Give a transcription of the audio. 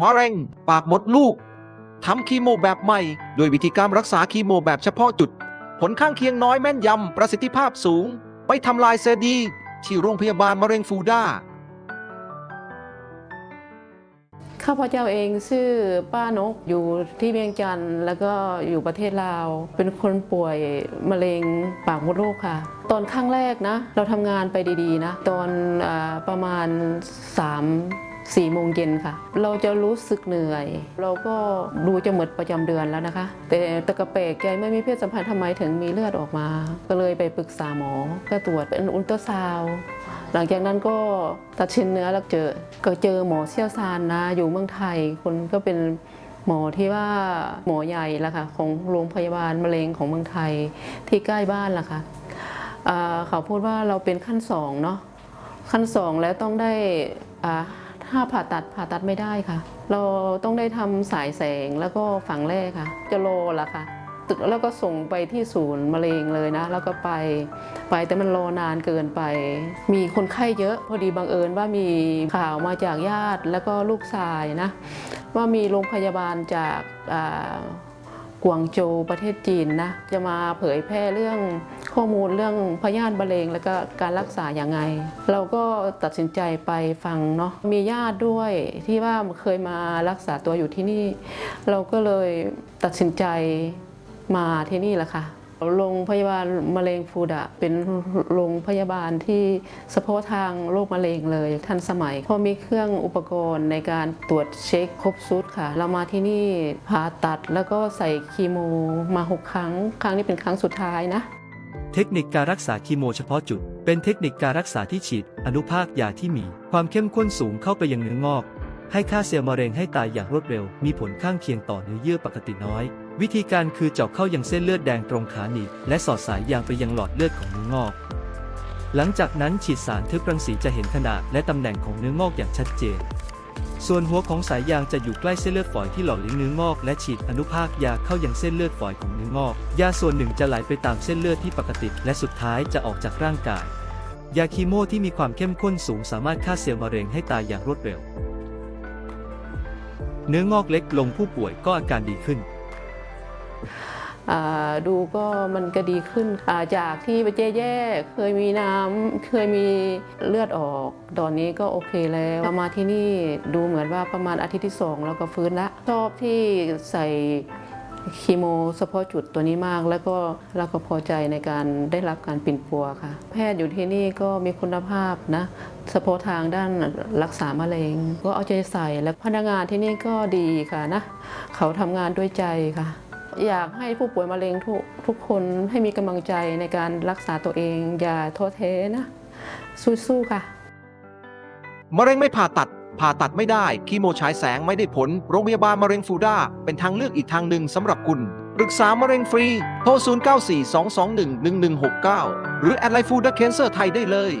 มะเร็ง ปากมดลูกทำคีโมแบบใหม่ โดยวิธีการรักษาคีโมแบบเฉพาะจุด ผลข้างเคียงน้อยแม่นยำ ประสิทธิภาพสูงไม่ทำลายเซลล์ดี ที่โรงพยาบาลมะเร็งฟูด้า ข้าพเจ้าเองชื่อป้านกอยู่ที่เวียงจันทร์แล้วก็อยู่ประเทศลาว เป็นคนป่วยมะเร็งปากมดลูกค่ะ ตอนครั้งแรกนะ เราทำงานไปดีๆนะ ตอนอาประมาณ 3 4โมงเย็นค่ะ เราจะรู้สึกเหนื่อย เราก็ดูจะหมดประจำเดือนแล้วนะคะ แต่ตะกะเปกใจไม่มีเพศสัมพันธ์ทำไมถึงมีเลือดออกมา ก็เลยไปปรึกษาหมอ ก็ตรวจเป็นอุลตราซาวหลังจากนั้นก็ตัดชิ้นเนื้อแล้วเจอ ก็เจอหมอเชี่ยวชาญนะ อยู่เมืองไทยคนก็เป็นหมอที่ว่าหมอใหญ่ละค่ะของโรงพยาบาลมะเร็งของเมืองไทยที่ใกล้บ้านละค่ะเขาพูดว่าเราเป็นขั้นสองเนาะขั้นสองแล้วต้องได้อ่า ถ้าผ่าตัดผ่าตัดไม่ได้ค่ะ เราต้องได้ทำสายแสงแล้วก็ฝังแร่ค่ะ จะรอละค่ะตึกแล้วก็ส่งไปที่ศูนย์มะเร็งเลยนะ แล้วก็ไปไปแต่มันรอนานเกินไป มีคนไข้เยอะพอดีบังเอิญว่ามีข่าวมาจากญาติแล้วก็ลูกชายนะ ว่ามีโรงพยาบาลจากอ่า กวางโจวประเทศจีนนะจะมาเผยแพร่เรื่องข้อมูลเรื่องพยาธิมะเร็ง แล้วก็การรักษาอย่างไง เราก็ตัดสินใจไปฟังเนาะมีญาติด้วยที่ว่าเคยมารักษาตัวอยู่ที่นี่ เราก็เลยตัดสินใจมาที่นี่แหละค่ะ โรงพยาบาลมะเร็งฟูดะ เป็นโรงพยาบาลที่เฉพาะทางโรคมะเร็งเลยทันสมัยพราะมีเครื่องอุปกรณ์ในการตรวจเช็คครบชุดค่ะ เรามาที่นี่ผ่าตัดแล้วก็ใส่คีโมมา 6 ครั้ง ครั้งนี้เป็นครั้งสุดท้ายนะเทคนิคการรักษาคีโมเฉพาะจุด เป็นเทคนิคการรักษาที่ฉีด อนุภาคยาที่มี ความเข้มข้นสูงเข้าไปยังเนื้องอก ให้ฆ่าเซลล์มะเร็งให้ตายอย่างรวดเร็ว มีผลข้างเคียงต่อเนื้อเยื่อปกติน้อย วิธีการคือเจาะเข้ายังเส้นเลือดแดงตรงขาหนีบและสอดสายยางไปยังหลอดเลือดของเนื้องอก หลังจากนั้นฉีดสารทึบรังสีจะเห็นขนาดและตำแหน่งของเนื้องอกอย่างชัดเจน ส่วนหัวของสายยางจะอยู่ใกล้เส้นเลือดฝอยที่หล่อเลี้ยงเนื้องอก และฉีดอนุภาคยาเข้ายังเส้นเลือดฝอยของเนื้องอก ยาส่วนหนึ่งจะไหลไปตามเส้นเลือดที่ปกติ และสุดท้ายจะออกจากร่างกาย ยาคีโมที่มีความเข้มข้นสูงสามารถฆ่าเซลล์มะเร็งให้ตายอย่างรวดเร็ว เนื้องอกเล็กลงผู้ป่วยก็อาการดีขึ้น ดูก็มันก็ดีขึ้นจากที่ไปเจ๊แย่เคยมีน้ำเคยมีเลือดออกตอนนี้ก็โอเคแล้วมาที่นี่ดูเหมือนว่าประมาณอาทิตย์ที่สองแล้วก็ฟื้นละชอบที่ใส่คีโมเฉพาะจุดตัวนี้มาก แล้วก็เราก็พอใจในการได้รับการปิ่นปัวค่ะ แพทย์อยู่ที่นี่ก็มีคุณภาพนะเฉพาะทางด้านรักษามะเร็ง ก็เอาใจใส่และพนักงานที่นี่ก็ดีค่ะนะ เขาทำงานด้วยใจค่ะ อยากให้ผู้ป่วยมะเร็งทุกทุกคนให้มีกำลังใจในการรักษาตัวเอง อย่าท้อแท้นะ สู้ๆค่ะ มะเร็งไม่ผ่าตัด ผ่าตัดไม่ได้คีโมฉายแสงไม่ได้ผล โรงพยาบาลมะเร็งฟูด้าเป็นทางเลือกอีกทางหนึ่งสำหรับคุณ ปรึกษามะเร็งฟรี โทร 0942211169 หรือแอดไลน์ฟูด้าเคนเซอร์ไทยได้เลย